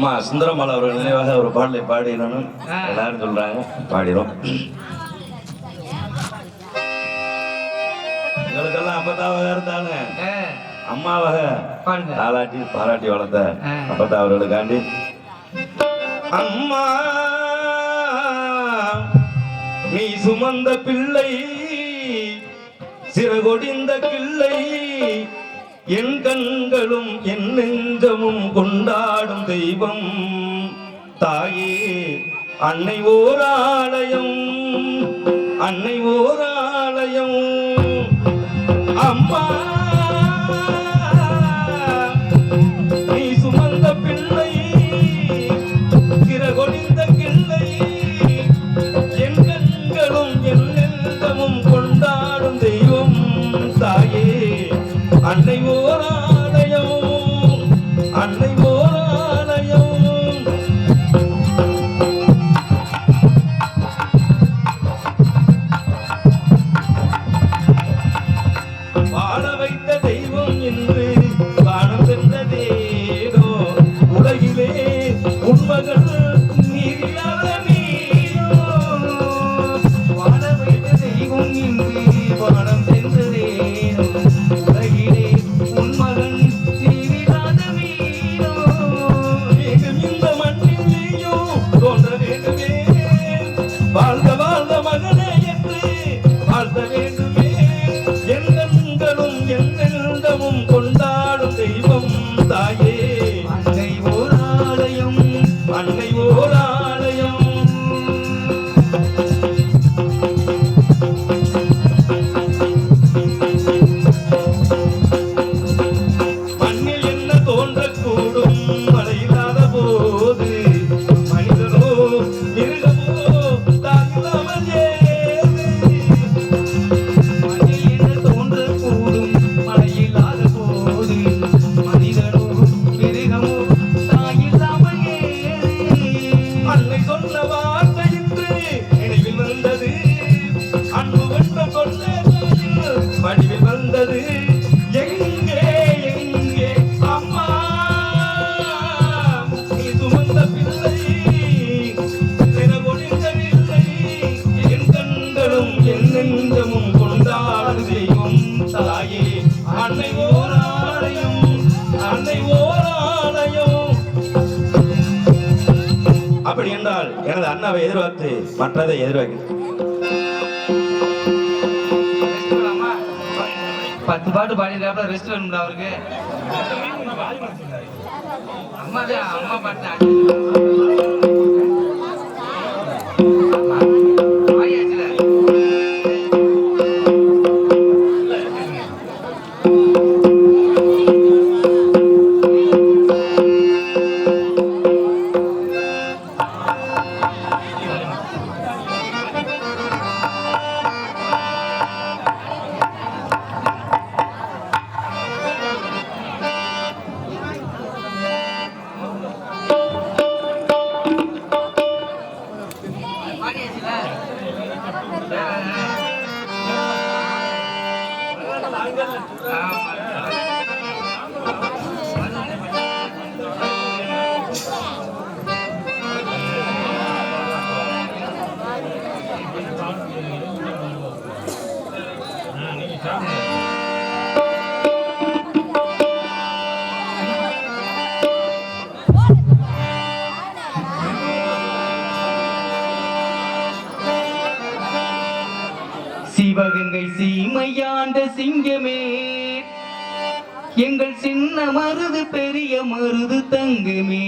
அம்மா சுந்தரமால் அவர்கள் நினைவாக ஒரு பாடலை பாடிடணும் எல்லாரும் சொல்றாங்க பாடிடும் எங்களுக்கெல்லாம் அப்பதாவக இருந்தாங்க. அம்மாவாக தாளாட்டி பாராட்டி வளர்த்த அப்பத்தா அவர்களுக்காண்டி. அம்மா நீ சுமந்த பிள்ளை சிறகொடிந்த பிள்ளை என் கண்களும் என் நெஞ்சமும் கொண்டாடும் தெய்வம். தாயே அன்னை ஓர் அன்னை ஓர் அம்மா பத்து பாட்டு பாடிடுறாப்புல ரெஸ்ட் வேணும்ல அவருக்கு? அம்மாவே அம்மா பாட்டு அமிர்து சின்ன தங்குமே.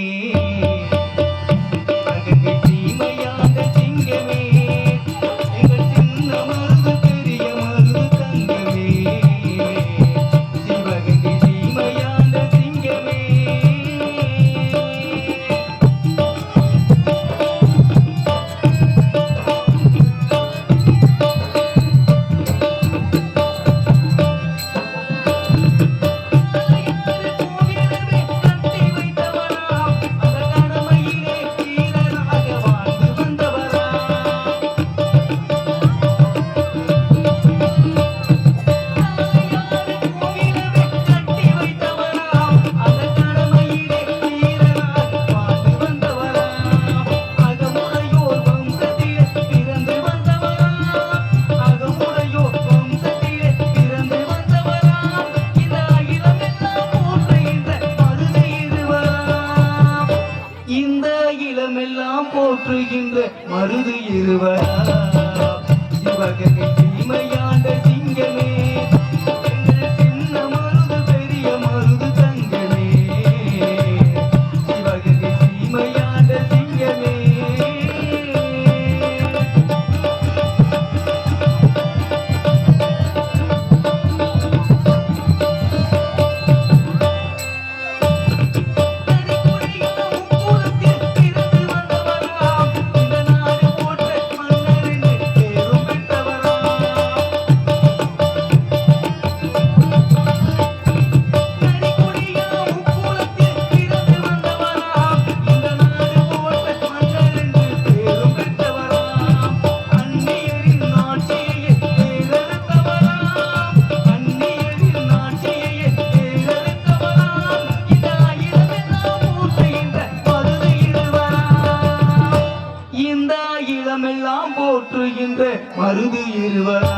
உலகமெல்லாம் போற்றுகின்ற மருது இருவரா.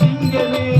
சிங்கமே.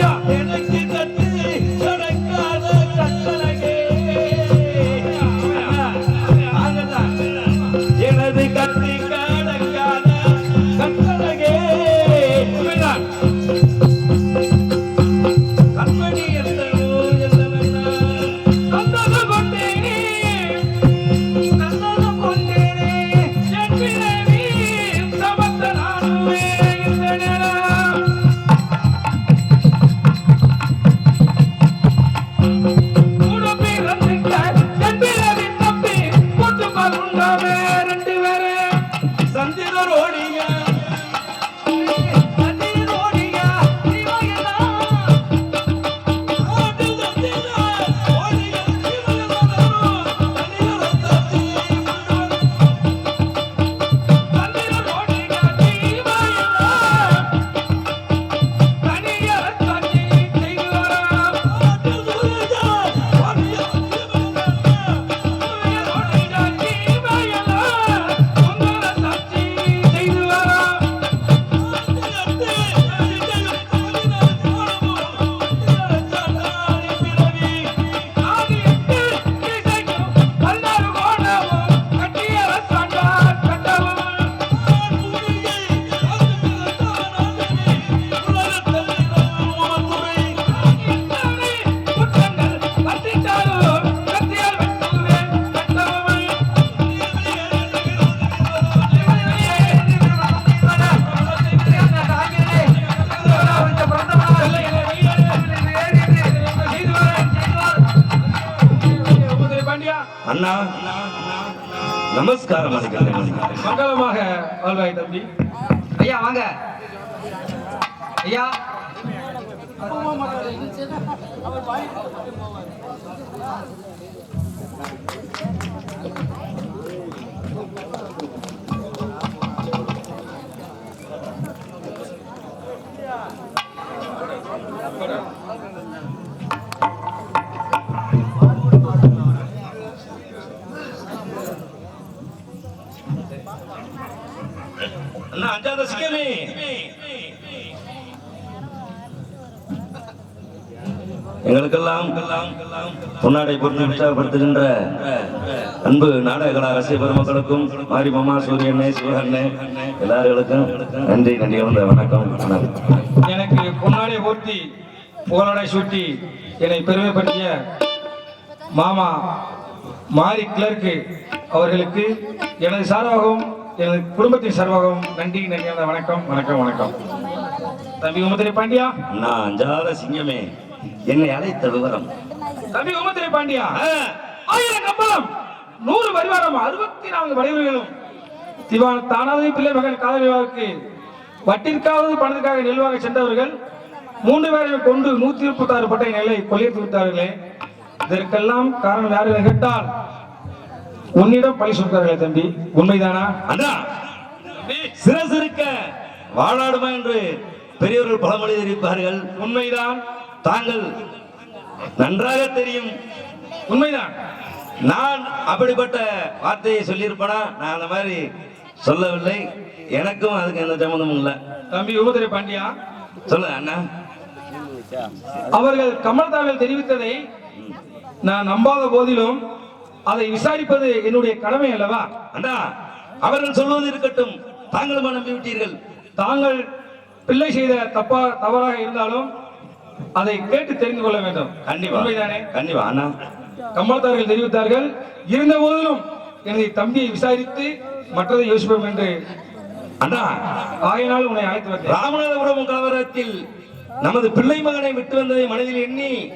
Yeah. நமஸ்காரம் மங்களமாக வாழ்வாய் தம்பி. ஐயா வாங்க. ஐயா. அண்ணா அஞ்சாத சிக்கமே எங்களுக்கெல்லாம் பொன்னாடை பொருள் உற்சாகப்படுத்துகின்ற அன்பு நாடக கலா ரசிக பெருமக்களுக்கும் மாரி மாமா சூரியண்ணே சிவகண்ணே எல்லாருக்கும் நன்றி நன்றி வந்த வணக்கம் எனக்கு பொன்னாடை ஊர்த்தி புகழடை சூட்டி என்னை பெருமைப்படுத்திய மாமா மாரி கிளர்க்கு அவர்களுக்கு எனது சார்பாகவும் எனது குடும்பத்தின் சார்பாகவும் நன்றி நன்றி வணக்கம் வணக்கம் வணக்கம். தம்பி உமத்திரை பாண்டியா? நான் அஞ்சாத சிங்கமே. என்னை அழைத்த விவரம். தம்பி உமத்திரை பாண்டியா? ஆயிரம் கம்பளம் நூறு பரிவாரம் அறுபத்தி நான்கு வடிவர்களும் திவான் தானாவது பிள்ளை மகன் காதலிவாவுக்கு வட்டிற்காவது பணத்திற்காக நெல்வாக சென்றவர்கள் மூன்று பேரை கொண்டு நூத்தி முப்பத்தி ஆறு பட்டை நெல்லை கொள்ளையத்து விட்டார்களே. இதற்கெல்லாம் காரணம் யார் என கேட்டால் உன்னிடம் பழி சொல்கிறார்களே தம்பி உண்மைதானா? அண்ணா சிறசிருக்க வாழாடுமா என்று பெரியவர்கள் பழமொழி தெரிவிப்பார்கள். உண்மைதான். தாங்கள் நன்றாக தெரியும். உண்மைதான். நான் அப்படிப்பட்ட வார்த்தையை சொல்லியிருப்பனா? நான் அந்த மாதிரி சொல்லவில்லை. எனக்கும் அதுக்கு எந்த சம்மந்தமும் இல்லை. தம்பி உமத்திரை பாண்டியா? சொல்லு அண்ணா. அவர்கள் கமல்தாவில் தெரிவித்ததை நான் நம்பாத போதிலும் அதை விசாரிப்பது என்னுடைய கடமை அல்லவா? அண்ணா அவர்கள் சொல்வது இருக்கட்டும். தாங்களுமா நம்பி விட்டீர்கள். தாங்கள் பிள்ளை செய்த தப்பா தவறாக இருந்தாலும் அதை கேட்டு தெரிந்து கொள்ள வேண்டும். கண்டிப்பா. உண்மைதானே? கண்டிப்பா அண்ணா. கமல்தார்கள் தெரிவித்தார்கள். இருந்த போதிலும் எனது தம்பியை விசாரித்து மற்றதை யோசிப்போம் என்று. அண்ணா. ஆகையினால் உன்னை அழைத்து வந்தேன். ராமநாதபுரம் கலவரத்தில் நமது பிள்ளை மகனை விட்டு வந்ததை மனதில் எண்ணி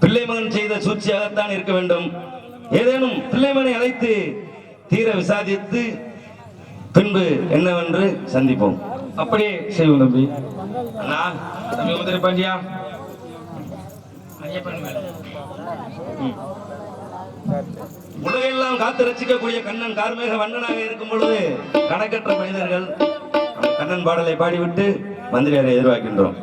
பிள்ளை மகன் செய்த சூழ்ச்சியாகத்தான் இருக்க வேண்டும். ஏதேனும் பிள்ளை மகனை அழைத்து தீர விசாரித்து பின்பு என்னவென்று சந்திப்போம். அப்படியே செய்வோம் தம்பி. அண்ணா தம்பி உமத்திரை பாண்டியா. உலகெல்லாம் காத்து ரசிக்கக்கூடிய கண்ணன் கார்மேக வண்ணனாக இருக்கும் பொழுது கணக்கற்ற மனிதர்கள் கண்ணன் பாடலை பாடிவிட்டு மந்திரியாரை எதிர்பார்க்கின்றோம்.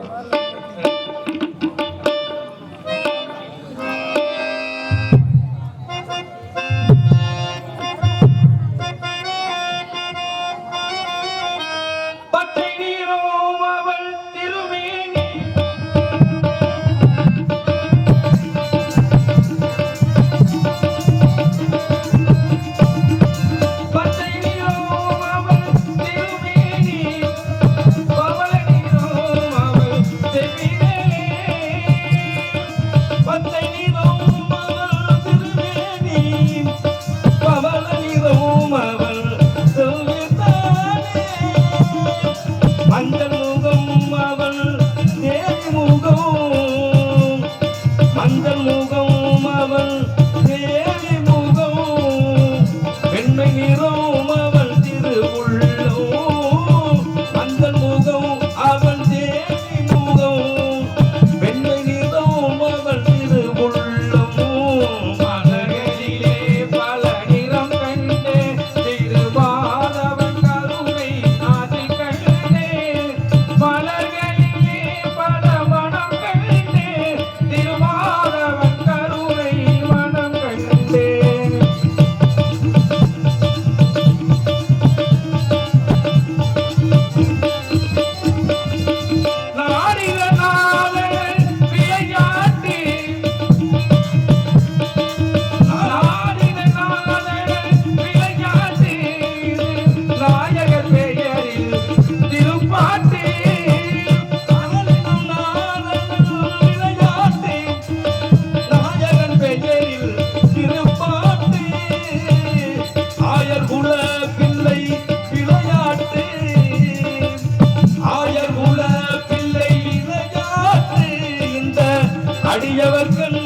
அடியவர்கள்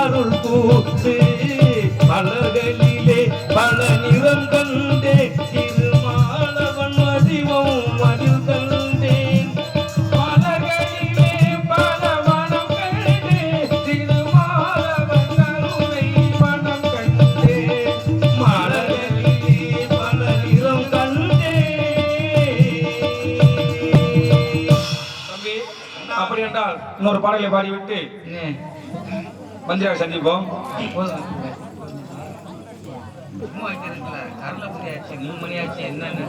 அருள் பூசே பாடலை பாடிவிட்டு மந்திரியாவை சந்திப்போம் சும்மா வைக்கிறீங்களா கரலை மணி என்னன்னு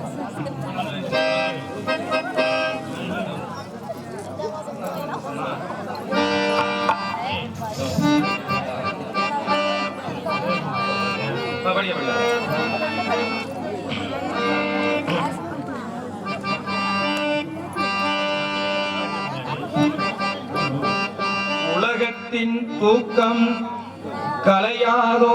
படியா தூக்கம் கலையாதோ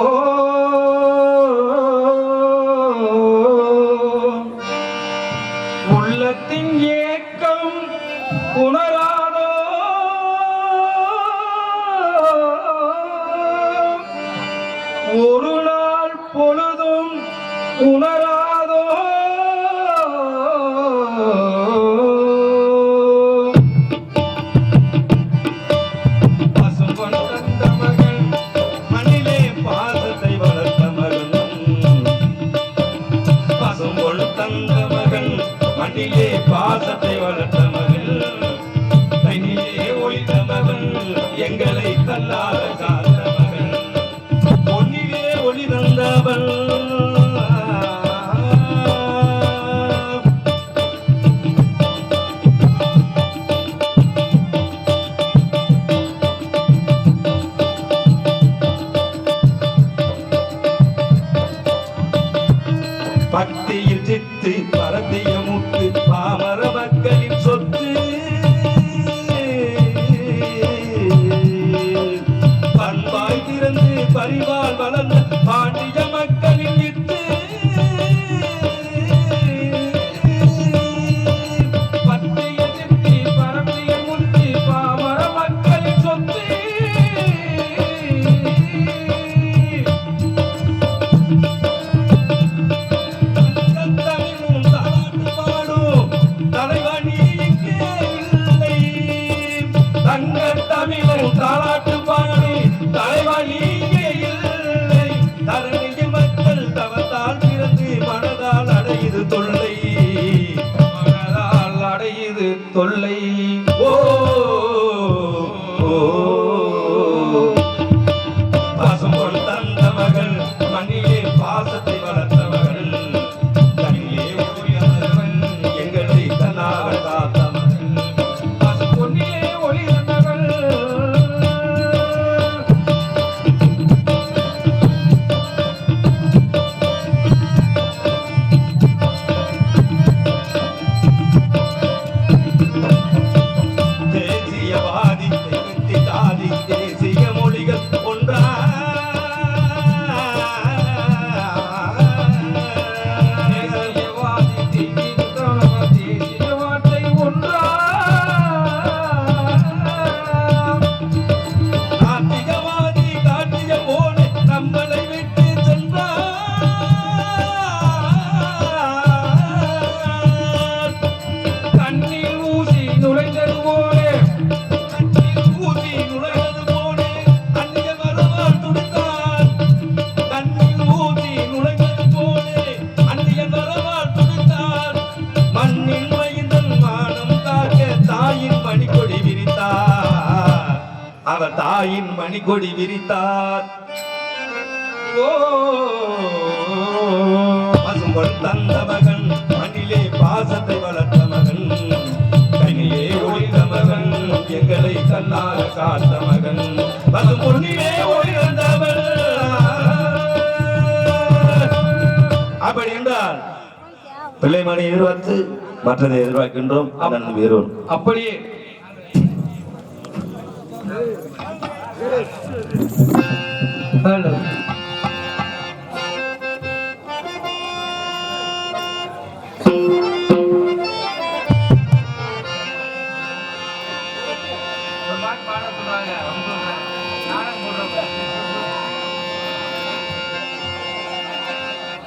அவர் தாயின் மணிகொடி விரித்தார். பசும்பொன் தந்த மகன் மண்ணிலே பாசத்தை வளர்த்த மகன் கனியே ஒழித்த மகன் எங்களை கண்ணாக காத்த மகன். பசும்பொன்னிலே ஒளிர்ந்தவர். அப்படி என்றால் பிள்ளைமணி எதிர்பார்த்து மற்றதை எதிர்பார்க்கின்றோம் அதன் வீரன் அப்படியே Hello.